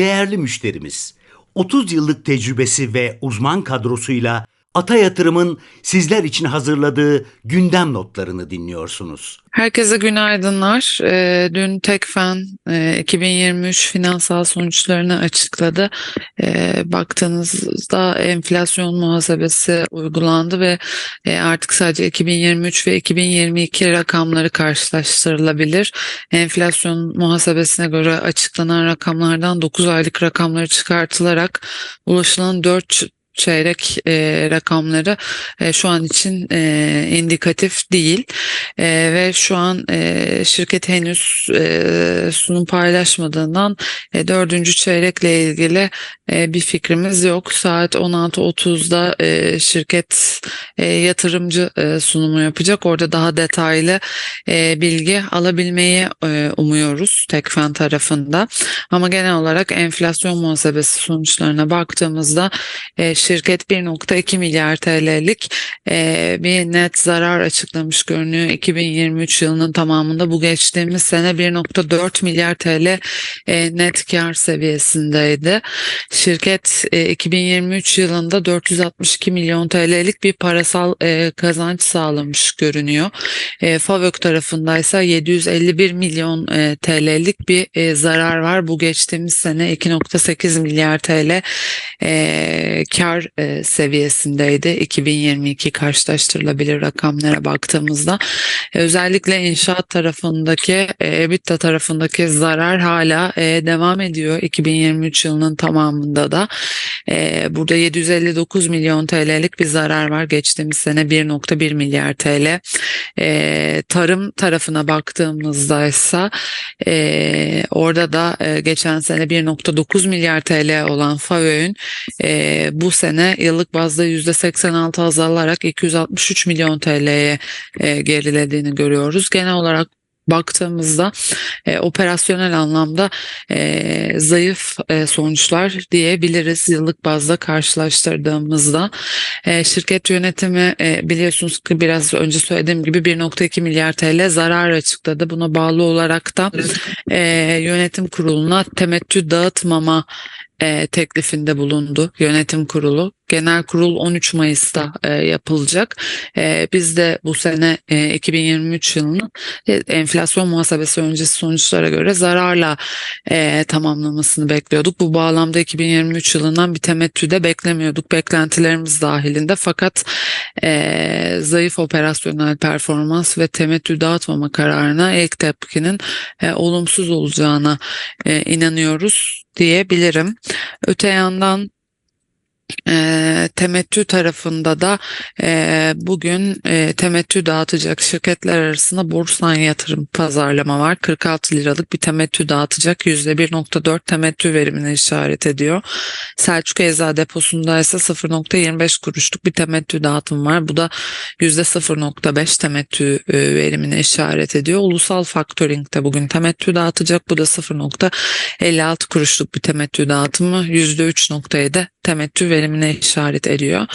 değerli müşterimiz. 30 yıllık tecrübesi ve uzman kadrosuyla Ata Yatırım'ın sizler için hazırladığı gündem notlarını dinliyorsunuz. Herkese günaydınlar. Ee, dün Tekfen e, 2023 finansal sonuçlarını açıkladı. Ee, baktığınızda enflasyon muhasebesi uygulandı ve e, artık sadece 2023 ve 2022 rakamları karşılaştırılabilir. Enflasyon muhasebesine göre açıklanan rakamlardan 9 aylık rakamları çıkartılarak ulaşılan 4 çeyrek e, rakamları e, şu an için e, indikatif değil E, ve şu an e, şirket henüz e, sunum paylaşmadığından e, dördüncü çeyrekle ilgili e, bir fikrimiz yok. Saat 16.30'da e, şirket e, yatırımcı e, sunumu yapacak. Orada daha detaylı e, bilgi alabilmeyi e, umuyoruz Tekfen tarafında. Ama genel olarak enflasyon muhasebesi sonuçlarına baktığımızda e, 1.2 milyar TL'lik e, bir net zarar açıklamış görünüyor. 2023 yılının tamamında bu geçtiğimiz sene 1.4 milyar TL e, net kar seviyesindeydi. Şirket e, 2023 yılında 462 milyon TL'lik bir parasal e, kazanç sağlamış görünüyor. E, Favök tarafındaysa 751 milyon e, TL'lik bir e, zarar var. Bu geçtiğimiz sene 2.8 milyar TL e, kar e, seviyesindeydi. 2022 karşılaştırılabilir rakamlara baktığımızda E, özellikle inşaat tarafındaki e, EBITDA tarafındaki zarar hala e, devam ediyor 2023 yılının tamamında da. E, burada 759 milyon TL'lik bir zarar var. Geçtiğimiz sene 1.1 milyar TL. E, tarım tarafına baktığımızda ise e, orada da e, geçen sene 1.9 milyar TL olan FAVÖ'ün e, bu sene yıllık bazda %86 azalarak 263 milyon TL'ye e, gerilediğini görüyoruz. Genel olarak baktığımızda e, operasyonel anlamda e, zayıf e, sonuçlar diyebiliriz yıllık bazda karşılaştırdığımızda. E, şirket yönetimi e, biliyorsunuz ki biraz önce söylediğim gibi 1.2 milyar TL zarar açıkladı. Buna bağlı olarak da e, yönetim kuruluna temettü dağıtmama e, teklifinde bulundu yönetim kurulu. Genel kurul 13 Mayıs'ta e, yapılacak. E, biz de bu sene e, 2023 yılını e, enflasyon muhasebesi öncesi sonuçlara göre zararla e, tamamlamasını bekliyorduk. Bu bağlamda 2023 yılından bir temettü de beklemiyorduk. Beklentilerimiz dahilinde fakat e, zayıf operasyonel performans ve temettü dağıtmama kararına ilk tepkinin e, olumsuz olacağına e, inanıyoruz diyebilirim. Öte yandan e, temettü tarafında da e, bugün e, temettü dağıtacak şirketler arasında Borsan Yatırım pazarlama var. 46 liralık bir temettü dağıtacak. %1.4 temettü verimine işaret ediyor. Selçuk Eczacı deposunda ise 0.25 kuruşluk bir temettü dağıtım var. Bu da %0.5 temettü e, verimine işaret ediyor. Ulusal Factoring de bugün temettü dağıtacak. Bu da 0.56 kuruşluk bir temettü dağıtımı. %3.7 temettü verimine işaret ediyor.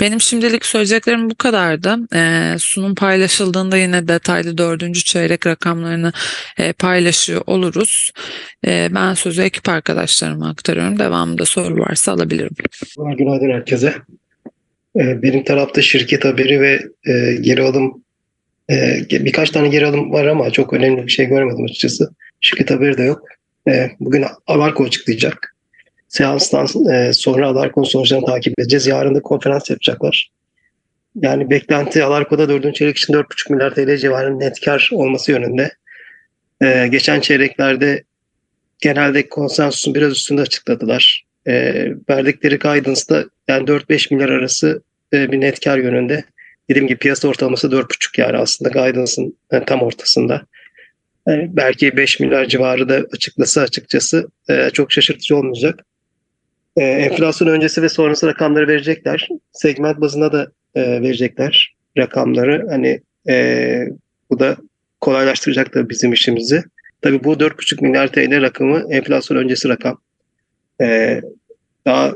Benim şimdilik söyleyeceklerim bu kadardı. Ee, sunum paylaşıldığında yine detaylı dördüncü çeyrek rakamlarını e, paylaşıyor oluruz. E, ben sözü ekip arkadaşlarıma aktarıyorum. Devamında soru varsa alabilirim. Günaydın herkese. Ee, Benim tarafta şirket haberi ve e, geri alım e, birkaç tane geri alım var ama çok önemli bir şey görmedim açıkçası. Şirket haberi de yok. E, Bugün Alarko açıklayacak. Seanstan e, sonra Alarko'nun sonuçlarını takip edeceğiz. Yarın da konferans yapacaklar. Yani beklenti Alarko'da dördüncü çeyrek için 4,5 milyar TL civarında net kar olması yönünde. E, Geçen çeyreklerde genelde konsensusun biraz üstünde açıkladılar. E, verdikleri guidance'da yani 4-5 milyar arası e, bir net kar yönünde. Dediğim gibi piyasa ortalaması 4,5 yani aslında guidance'ın e, tam ortasında. E, belki 5 milyar civarı da açıklasa açıkçası e, çok şaşırtıcı olmayacak. E, enflasyon öncesi ve sonrası rakamları verecekler. Segment bazında da e, verecekler rakamları. Hani e, bu da kolaylaştıracak tabii bizim işimizi. Tabii bu 4,5 milyar TL rakamı enflasyon öncesi rakam. E, daha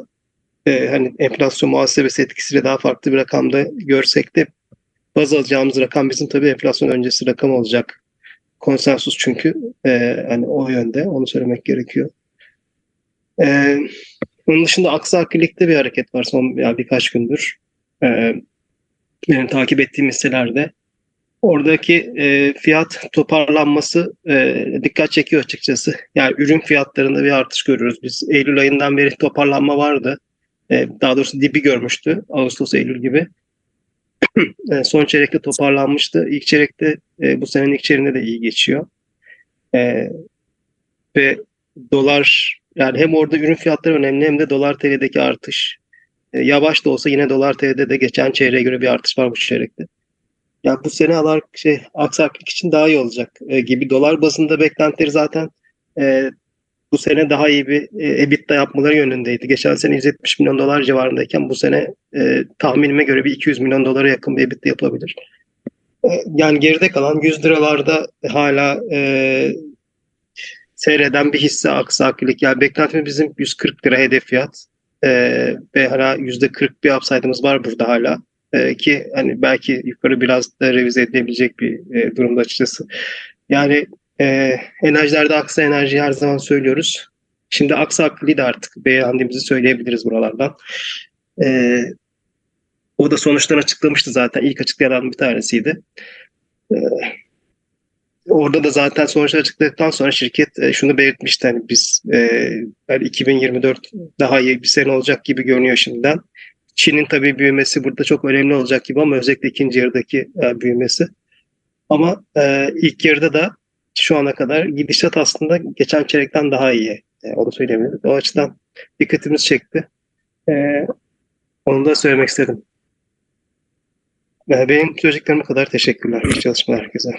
e, hani enflasyon muhasebesi etkisiyle daha farklı bir rakamda görsek de baz alacağımız rakam bizim tabii enflasyon öncesi rakam olacak. Konsensus çünkü e, hani o yönde onu söylemek gerekiyor. Ee, onun dışında aksakillikte bir hareket var son ya birkaç gündür. Ee, benim takip ettiğim hisselerde. Oradaki e, fiyat toparlanması e, dikkat çekiyor açıkçası. Yani ürün fiyatlarında bir artış görüyoruz. Biz Eylül ayından beri toparlanma vardı. E, daha doğrusu dibi görmüştü. Ağustos, Eylül gibi. E, son çeyrekte toparlanmıştı. İlk çeyrekte e, bu senenin ilk çeyreğinde de iyi geçiyor. E, ve dolar yani hem orada ürün fiyatları önemli hem de dolar TL'deki artış. E, yavaş da olsa yine dolar TL'de de geçen çeyreğe göre bir artış var bu çeyrekte. Ya bu sene alar şey aksaklık için daha iyi olacak e, gibi dolar bazında beklentileri zaten e, bu sene daha iyi bir e, EBITDA yapmaları yönündeydi. Geçen sene 170 milyon dolar civarındayken bu sene e, tahminime göre bir 200 milyon dolara yakın bir EBITDA yapabilir. E, yani geride kalan 100 liralarda hala e, seyreden bir hisse aksaklık. Yani beklentimiz bizim 140 lira hedef fiyat. E, ve hala %40 bir upside'ımız var burada hala. E, ki hani belki yukarı biraz da revize edilebilecek bir e, durumda açıkçası. Yani e, enerjilerde aksa enerji her zaman söylüyoruz. Şimdi aksa akıllı da artık beğendiğimizi söyleyebiliriz buralardan. E, o da sonuçtan açıklamıştı zaten. İlk açıklayan bir tanesiydi. E, orada da zaten sonuçları açıkladıktan sonra şirket e, şunu belirtmişti. Hani biz e, yani 2024 daha iyi bir sene olacak gibi görünüyor şimdiden. Çin'in tabii büyümesi burada çok önemli olacak gibi ama özellikle ikinci yarıdaki e, büyümesi. Ama e, ilk yarıda da şu ana kadar gidişat aslında geçen çeyrekten daha iyi. E, onu söyleyebilirim. O açıdan dikkatimiz çekti. E, onu da söylemek istedim. E, benim söyleyeceklerime kadar teşekkürler. İyi çalışmalar herkese.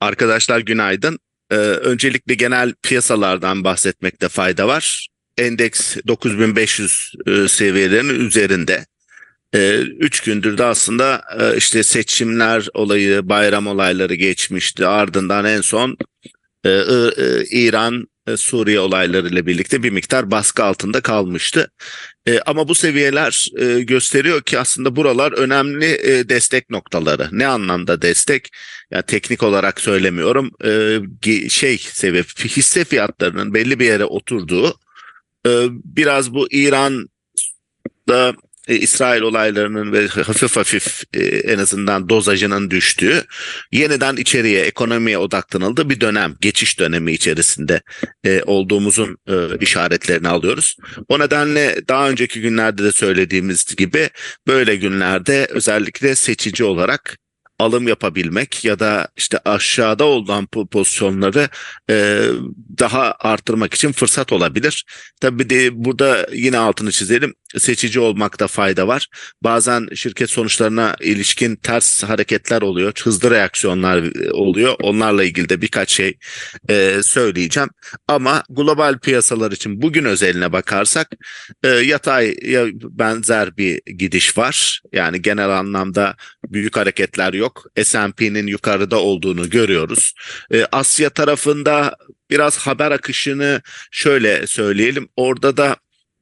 Arkadaşlar günaydın. Ee, öncelikle genel piyasalardan bahsetmekte fayda var. Endeks 9500 e, seviyelerinin üzerinde. 3 gündür de aslında e, işte seçimler olayı, bayram olayları geçmişti. Ardından en son e, e, İran, e, Suriye olaylarıyla birlikte bir miktar baskı altında kalmıştı. E, ama bu seviyeler e, gösteriyor ki aslında buralar önemli e, destek noktaları. Ne anlamda destek? Yani teknik olarak söylemiyorum. E, şey sebep hisse fiyatlarının belli bir yere oturduğu e, biraz bu İran'da e, İsrail olaylarının ve hafif hafif e, en azından dozajının düştüğü yeniden içeriye ekonomiye odaklanıldığı bir dönem geçiş dönemi içerisinde e, olduğumuzun e, işaretlerini alıyoruz. O nedenle daha önceki günlerde de söylediğimiz gibi böyle günlerde özellikle seçici olarak alım yapabilmek ya da işte aşağıda olan po- pozisyonları e, daha arttırmak için fırsat olabilir. Tabii de burada yine altını çizelim. Seçici olmakta fayda var. Bazen şirket sonuçlarına ilişkin ters hareketler oluyor. Hızlı reaksiyonlar e, oluyor. Onlarla ilgili de birkaç şey e, söyleyeceğim. Ama global piyasalar için bugün özeline bakarsak e, yatay ya benzer bir gidiş var. Yani genel anlamda büyük hareketler yok. S&P'nin yukarıda olduğunu görüyoruz. E, Asya tarafında biraz haber akışını şöyle söyleyelim. Orada da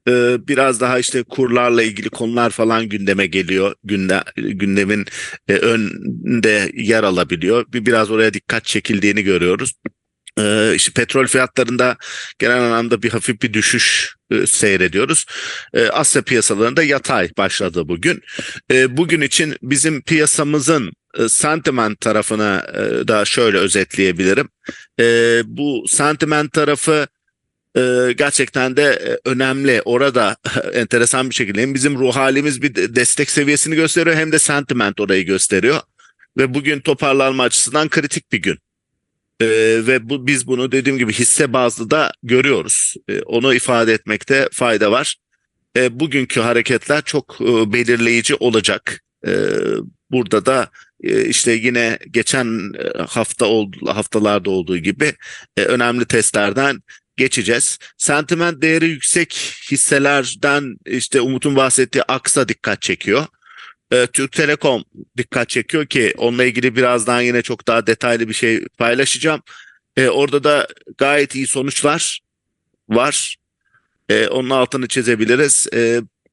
e, biraz daha işte kurlarla ilgili konular falan gündeme geliyor. Günde, gündemin e, önünde yer alabiliyor. Bir biraz oraya dikkat çekildiğini görüyoruz. E, işte petrol fiyatlarında genel anlamda bir hafif bir düşüş seyrediyoruz. Asya piyasalarında yatay başladı bugün. Bugün için bizim piyasamızın sentiment tarafına e, da şöyle özetleyebilirim. E, bu sentiment tarafı e, gerçekten de e, önemli. Orada enteresan bir şekilde hem bizim ruh halimiz bir de- destek seviyesini gösteriyor hem de sentiment orayı gösteriyor. Ve bugün toparlanma açısından kritik bir gün. E, ve bu biz bunu dediğim gibi hisse bazlı da görüyoruz. E, onu ifade etmekte fayda var. E, bugünkü hareketler çok e, belirleyici olacak. E, burada da e, işte yine geçen e, hafta oldu, haftalarda olduğu gibi e, önemli testlerden geçeceğiz. Sentiment değeri yüksek hisselerden işte Umut'un bahsettiği Aksa dikkat çekiyor. E, Türk Telekom dikkat çekiyor ki onunla ilgili birazdan yine çok daha detaylı bir şey paylaşacağım. E, orada da gayet iyi sonuçlar var. Onun altını çizebiliriz.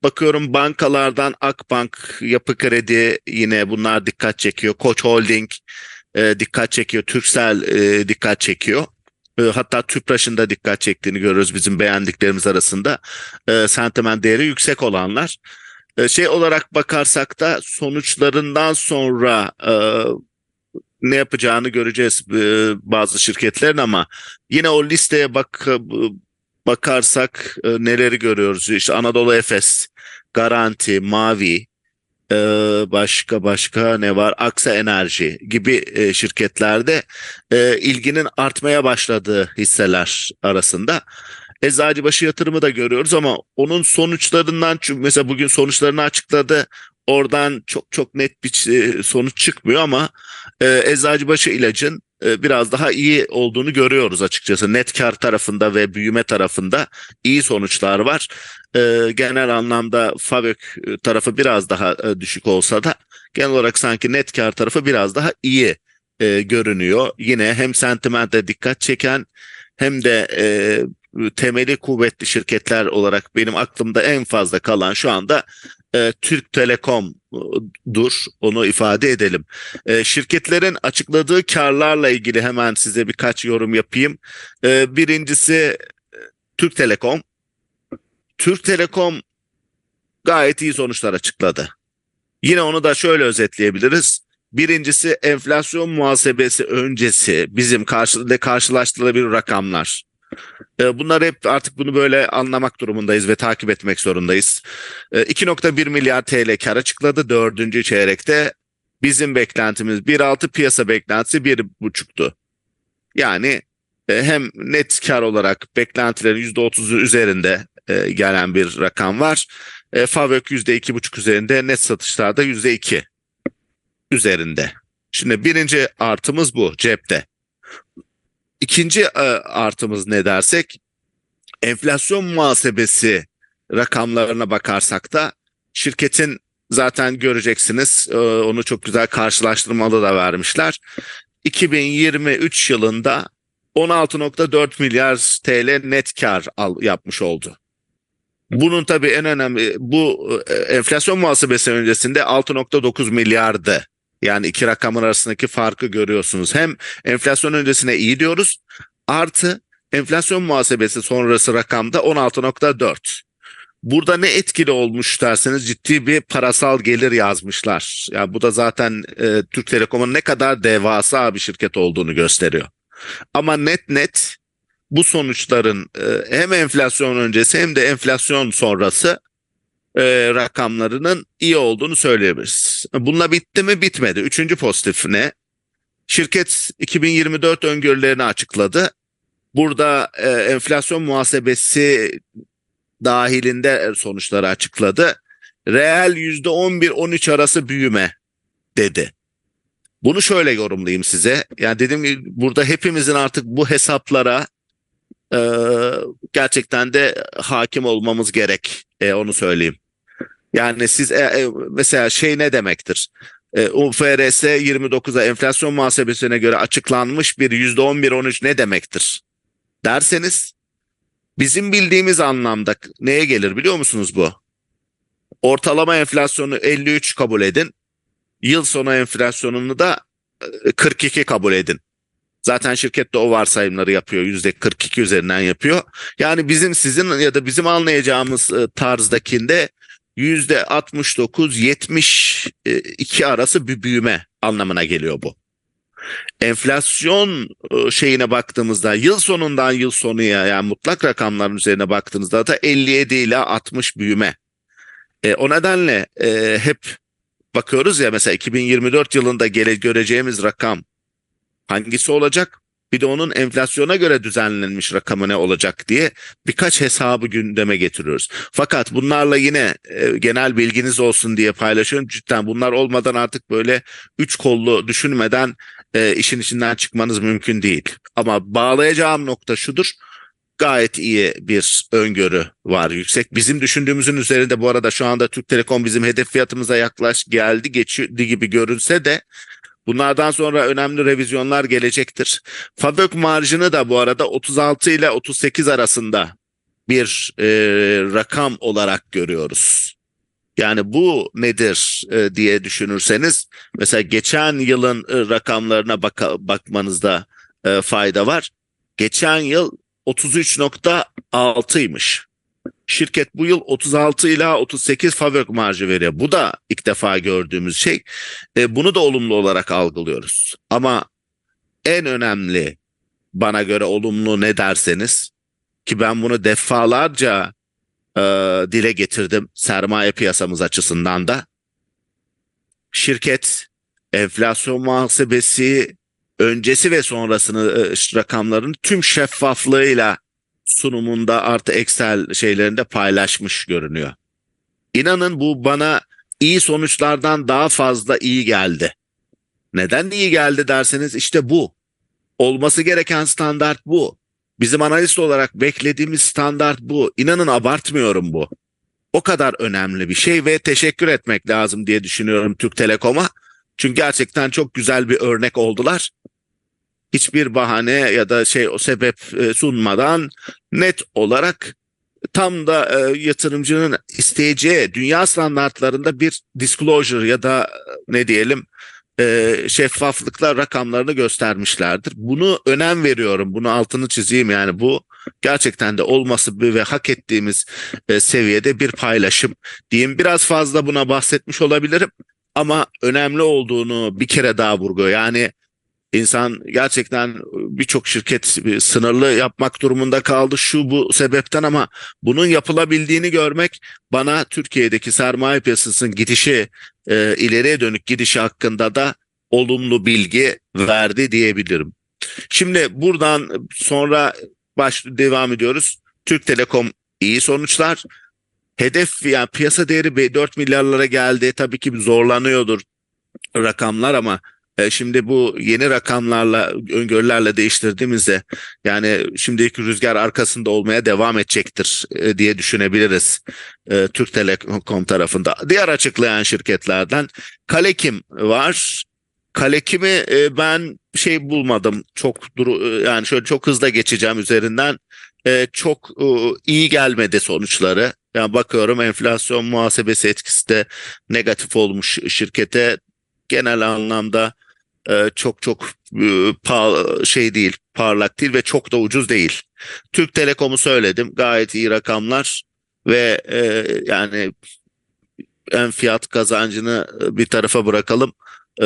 E, bakıyorum bankalardan Akbank, Yapı Kredi yine bunlar dikkat çekiyor. Koç Holding e, dikkat çekiyor. Türksel e, dikkat çekiyor. E, hatta TÜPRAŞ'ın da dikkat çektiğini görüyoruz bizim beğendiklerimiz arasında. E, sentiment değeri yüksek olanlar. E, şey olarak bakarsak da sonuçlarından sonra e, ne yapacağını göreceğiz e, bazı şirketlerin ama yine o listeye bak bakarsak e, neleri görüyoruz? İşte Anadolu Efes, Garanti, Mavi, e, başka başka ne var? Aksa Enerji gibi e, şirketlerde e, ilginin artmaya başladığı hisseler arasında. Eczacıbaşı yatırımı da görüyoruz ama onun sonuçlarından çünkü mesela bugün sonuçlarını açıkladı. Oradan çok çok net bir e, sonuç çıkmıyor ama e, Eczacıbaşı ilacın biraz daha iyi olduğunu görüyoruz açıkçası. Net kar tarafında ve büyüme tarafında iyi sonuçlar var. E, genel anlamda Favök tarafı biraz daha e, düşük olsa da genel olarak sanki net kar tarafı biraz daha iyi e, görünüyor. Yine hem sentimente dikkat çeken hem de e, temeli kuvvetli şirketler olarak benim aklımda en fazla kalan şu anda e, Türk Telekom dur onu ifade edelim. E, şirketlerin açıkladığı karlarla ilgili hemen size birkaç yorum yapayım. E, birincisi e, Türk Telekom. Türk Telekom gayet iyi sonuçlar açıkladı. Yine onu da şöyle özetleyebiliriz. Birincisi enflasyon muhasebesi öncesi bizim karşılıklı karşılaştırılabilir rakamlar. E, Bunlar hep artık bunu böyle anlamak durumundayız ve takip etmek zorundayız. E, 2.1 milyar TL kar açıkladı dördüncü çeyrekte. Bizim beklentimiz 1.6 piyasa beklentisi 1.5'tu. Yani e, hem net kar olarak beklentilerin %30'u üzerinde e, gelen bir rakam var. E, Favök %2.5 üzerinde net satışlarda %2 üzerinde. Şimdi birinci artımız bu cepte. İkinci e, artımız ne dersek enflasyon muhasebesi rakamlarına bakarsak da şirketin zaten göreceksiniz e, onu çok güzel karşılaştırmalı da vermişler. 2023 yılında 16.4 milyar TL net kar al, yapmış oldu. Bunun tabii en önemli bu e, enflasyon muhasebesi öncesinde 6.9 milyardı. Yani iki rakamın arasındaki farkı görüyorsunuz. Hem enflasyon öncesine iyi diyoruz artı enflasyon muhasebesi sonrası rakamda 16.4. Burada ne etkili olmuş derseniz ciddi bir parasal gelir yazmışlar. Yani bu da zaten e, Türk Telekom'un ne kadar devasa bir şirket olduğunu gösteriyor. Ama net net bu sonuçların e, hem enflasyon öncesi hem de enflasyon sonrası e, rakamlarının iyi olduğunu söyleyebiliriz. Bununla bitti mi? Bitmedi. Üçüncü pozitif ne? Şirket 2024 öngörülerini açıkladı. Burada e, enflasyon muhasebesi dahilinde sonuçları açıkladı. Reel %11-13 arası büyüme dedi. Bunu şöyle yorumlayayım size. Yani dedim ki burada hepimizin artık bu hesaplara e, gerçekten de hakim olmamız gerek. E, onu söyleyeyim. Yani siz e, e, mesela şey ne demektir? E, UFRS 29'a enflasyon muhasebesine göre açıklanmış bir %11-13 ne demektir? Derseniz bizim bildiğimiz anlamda neye gelir biliyor musunuz bu? Ortalama enflasyonu 53 kabul edin. Yıl sonu enflasyonunu da e, 42 kabul edin. Zaten şirket de o varsayımları yapıyor. Yüzde 42 üzerinden yapıyor. Yani bizim sizin ya da bizim anlayacağımız e, tarzdakinde 69-72 arası bir büyüme anlamına geliyor bu. Enflasyon e, şeyine baktığımızda yıl sonundan yıl sonuya yani mutlak rakamların üzerine baktığınızda da 57 ile 60 büyüme. E, o nedenle e, hep bakıyoruz ya mesela 2024 yılında gele, göreceğimiz rakam hangisi olacak? Bir de onun enflasyona göre düzenlenmiş rakamı ne olacak diye birkaç hesabı gündeme getiriyoruz. Fakat bunlarla yine e, genel bilginiz olsun diye paylaşıyorum. Cidden bunlar olmadan artık böyle üç kollu düşünmeden e, işin içinden çıkmanız mümkün değil. Ama bağlayacağım nokta şudur. Gayet iyi bir öngörü var yüksek. Bizim düşündüğümüzün üzerinde bu arada şu anda Türk Telekom bizim hedef fiyatımıza yaklaş geldi geçti gibi görünse de Bunlardan sonra önemli revizyonlar gelecektir. Fabök marjını da bu arada 36 ile 38 arasında bir e, rakam olarak görüyoruz. Yani bu nedir e, diye düşünürseniz mesela geçen yılın e, rakamlarına baka, bakmanızda e, fayda var. geçen yıl 33.6'ymış. Şirket bu yıl 36 ila 38 fabrik marjı veriyor. Bu da ilk defa gördüğümüz şey. E, bunu da olumlu olarak algılıyoruz. Ama en önemli bana göre olumlu ne derseniz ki ben bunu defalarca e, dile getirdim sermaye piyasamız açısından da. Şirket enflasyon muhasebesi öncesi ve sonrasını e, rakamların tüm şeffaflığıyla sunumunda artı Excel şeylerinde paylaşmış görünüyor. İnanın bu bana iyi sonuçlardan daha fazla iyi geldi. Neden iyi geldi derseniz işte bu. Olması gereken standart bu. Bizim analist olarak beklediğimiz standart bu. İnanın abartmıyorum bu. O kadar önemli bir şey ve teşekkür etmek lazım diye düşünüyorum Türk Telekom'a. Çünkü gerçekten çok güzel bir örnek oldular. Hiçbir bahane ya da şey o sebep e, sunmadan net olarak tam da e, yatırımcının isteyeceği dünya standartlarında bir disclosure ya da e, ne diyelim şeffaflıkla rakamlarını göstermişlerdir. Bunu önem veriyorum. Bunu altını çizeyim yani bu gerçekten de olması ve hak ettiğimiz seviyede bir paylaşım diyeyim. Biraz fazla buna bahsetmiş olabilirim ama önemli olduğunu bir kere daha vurgu. Yani insan gerçekten birçok şirket sınırlı yapmak durumunda kaldı şu bu sebepten ama bunun yapılabildiğini görmek bana Türkiye'deki sermaye piyasasının gidişi e, ileriye dönük gidişi hakkında da olumlu bilgi verdi diyebilirim. Şimdi buradan sonra baş devam ediyoruz. Türk Telekom iyi sonuçlar. Hedef yani piyasa değeri 4 milyarlara geldi. Tabii ki zorlanıyordur rakamlar ama şimdi bu yeni rakamlarla öngörülerle değiştirdiğimizde yani şimdiki rüzgar arkasında olmaya devam edecektir e, diye düşünebiliriz e, Türk Telekom tarafında. Diğer açıklayan şirketlerden Kalekim var. Kalekim'i e, ben şey bulmadım çok e, yani şöyle çok hızlı geçeceğim üzerinden e, çok e, iyi gelmedi sonuçları. Yani bakıyorum enflasyon muhasebesi etkisi de negatif olmuş şirkete genel anlamda e, çok çok e, şey değil, parlak değil ve çok da ucuz değil. Türk Telekom'u söyledim, gayet iyi rakamlar ve e, yani en fiyat kazancını bir tarafa bırakalım. E,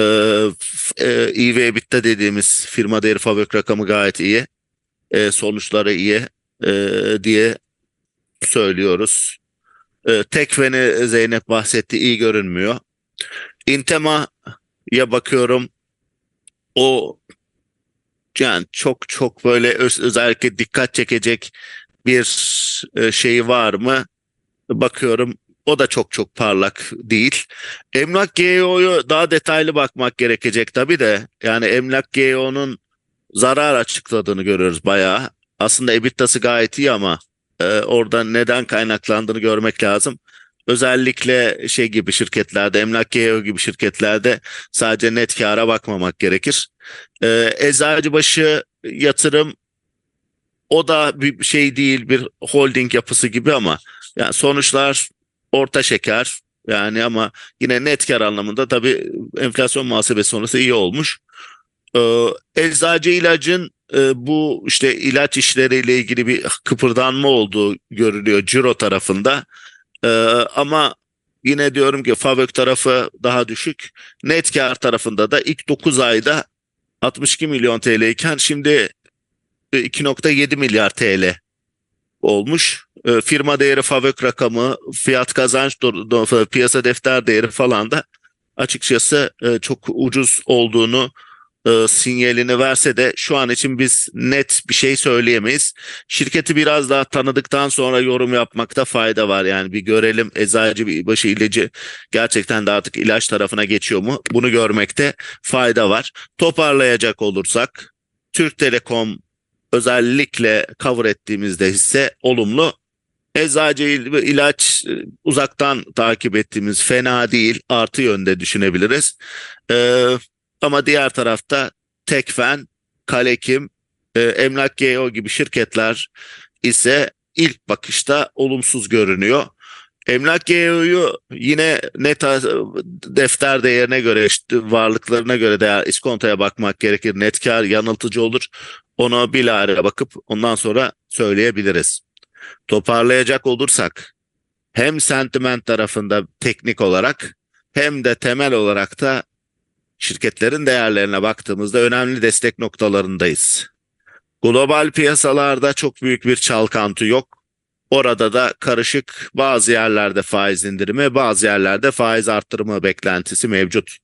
e, EV EBITDA dediğimiz firma değeri fabrik rakamı gayet iyi. Sonuçları iyi diye söylüyoruz. E, Tekfen'i Zeynep bahsetti iyi görünmüyor. Intema'ya bakıyorum o yani çok çok böyle öz, özellikle dikkat çekecek bir e, şey var mı? Bakıyorum o da çok çok parlak değil. Emlak GEO'yu daha detaylı bakmak gerekecek tabii de. Yani Emlak GEO'nun zarar açıkladığını görüyoruz bayağı. Aslında EBITDA'sı gayet iyi ama e, orada neden kaynaklandığını görmek lazım. Özellikle şey gibi şirketlerde, Emlak GEO gibi şirketlerde sadece net kâra bakmamak gerekir. Ee, Eczacıbaşı yatırım o da bir şey değil bir holding yapısı gibi ama yani sonuçlar orta şeker yani ama yine net kar anlamında tabii enflasyon muhasebesi sonrası iyi olmuş. Ee, eczacı ilacın e, bu işte ilaç işleriyle ilgili bir kıpırdanma olduğu görülüyor ciro tarafında. Ee, ama yine diyorum ki fabrik tarafı daha düşük. Net kar tarafında da ilk 9 ayda 62 milyon TL iken şimdi e, 2.7 milyar TL olmuş. E, firma değeri fabrik rakamı, fiyat kazanç, piyasa defter değeri falan da açıkçası e, çok ucuz olduğunu e, sinyalini verse de şu an için biz net bir şey söyleyemeyiz. Şirketi biraz daha tanıdıktan sonra yorum yapmakta fayda var. Yani bir görelim eczacı başı ilacı gerçekten de artık ilaç tarafına geçiyor mu? Bunu görmekte fayda var. Toparlayacak olursak Türk Telekom özellikle cover ettiğimizde hisse olumlu. Eczacı il- ilaç e, uzaktan takip ettiğimiz fena değil artı yönde düşünebiliriz. Ee, ama diğer tarafta Tekfen, Kalekim, e, Emlak GEO gibi şirketler ise ilk bakışta olumsuz görünüyor. Emlak GEO'yu yine net defter değerine göre varlıklarına göre değer iskontoya bakmak gerekir. Net kar yanıltıcı olur. Onu bilahare bakıp ondan sonra söyleyebiliriz. Toparlayacak olursak hem sentiment tarafında teknik olarak hem de temel olarak da şirketlerin değerlerine baktığımızda önemli destek noktalarındayız. Global piyasalarda çok büyük bir çalkantı yok. Orada da karışık bazı yerlerde faiz indirimi, bazı yerlerde faiz arttırımı beklentisi mevcut.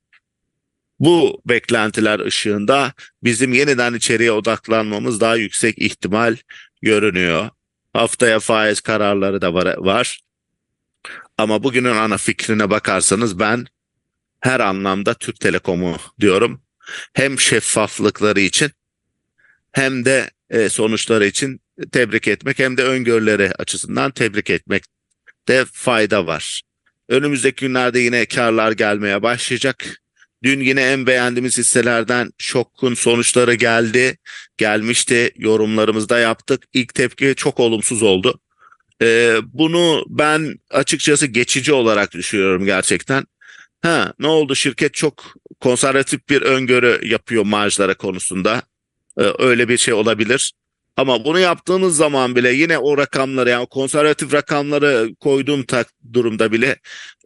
Bu beklentiler ışığında bizim yeniden içeriye odaklanmamız daha yüksek ihtimal görünüyor. Haftaya faiz kararları da var. var. Ama bugünün ana fikrine bakarsanız ben her anlamda Türk Telekom'u diyorum. Hem şeffaflıkları için hem de e, sonuçları için tebrik etmek hem de öngörüleri açısından tebrik etmekte fayda var. Önümüzdeki günlerde yine karlar gelmeye başlayacak. Dün yine en beğendiğimiz hisselerden şokun sonuçları geldi. Gelmişti yorumlarımızda yaptık. İlk tepki çok olumsuz oldu. Ee, bunu ben açıkçası geçici olarak düşünüyorum gerçekten. Ha, ne oldu? Şirket çok konservatif bir öngörü yapıyor marjlara konusunda. Ee, öyle bir şey olabilir. Ama bunu yaptığınız zaman bile yine o rakamları yani konservatif rakamları koyduğum tak durumda bile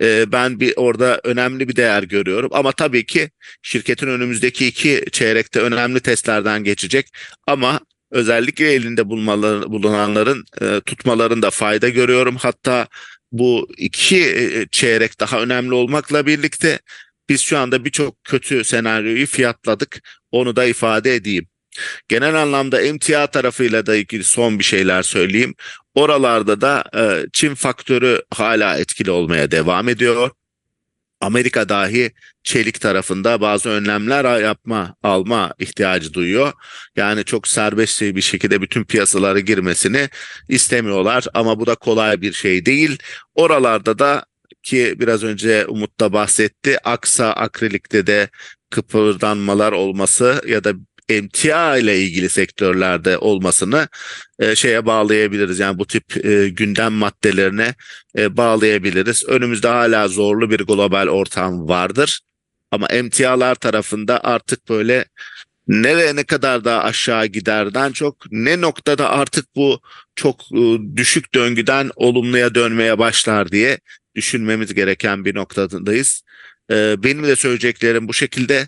e, ben bir orada önemli bir değer görüyorum. Ama tabii ki şirketin önümüzdeki iki çeyrekte önemli testlerden geçecek. Ama özellikle elinde bulunanların e, tutmalarında fayda görüyorum. Hatta bu iki e, çeyrek daha önemli olmakla birlikte biz şu anda birçok kötü senaryoyu fiyatladık. Onu da ifade edeyim. Genel anlamda emtia tarafıyla da ilgili son bir şeyler söyleyeyim. Oralarda da e, Çin faktörü hala etkili olmaya devam ediyor. Amerika dahi çelik tarafında bazı önlemler yapma, alma ihtiyacı duyuyor. Yani çok serbest bir şekilde bütün piyasalara girmesini istemiyorlar ama bu da kolay bir şey değil. Oralarda da ki biraz önce Umut da bahsetti. Aksa akrilikte de kıpırdanmalar olması ya da emtia ile ilgili sektörlerde olmasını e, şeye bağlayabiliriz. Yani bu tip e, gündem maddelerine e, bağlayabiliriz. Önümüzde hala zorlu bir global ortam vardır. Ama emtialar tarafında artık böyle nereye ne kadar daha aşağı giderden çok ne noktada artık bu çok e, düşük döngüden olumluya dönmeye başlar diye düşünmemiz gereken bir noktadayız. E, benim de söyleyeceklerim bu şekilde.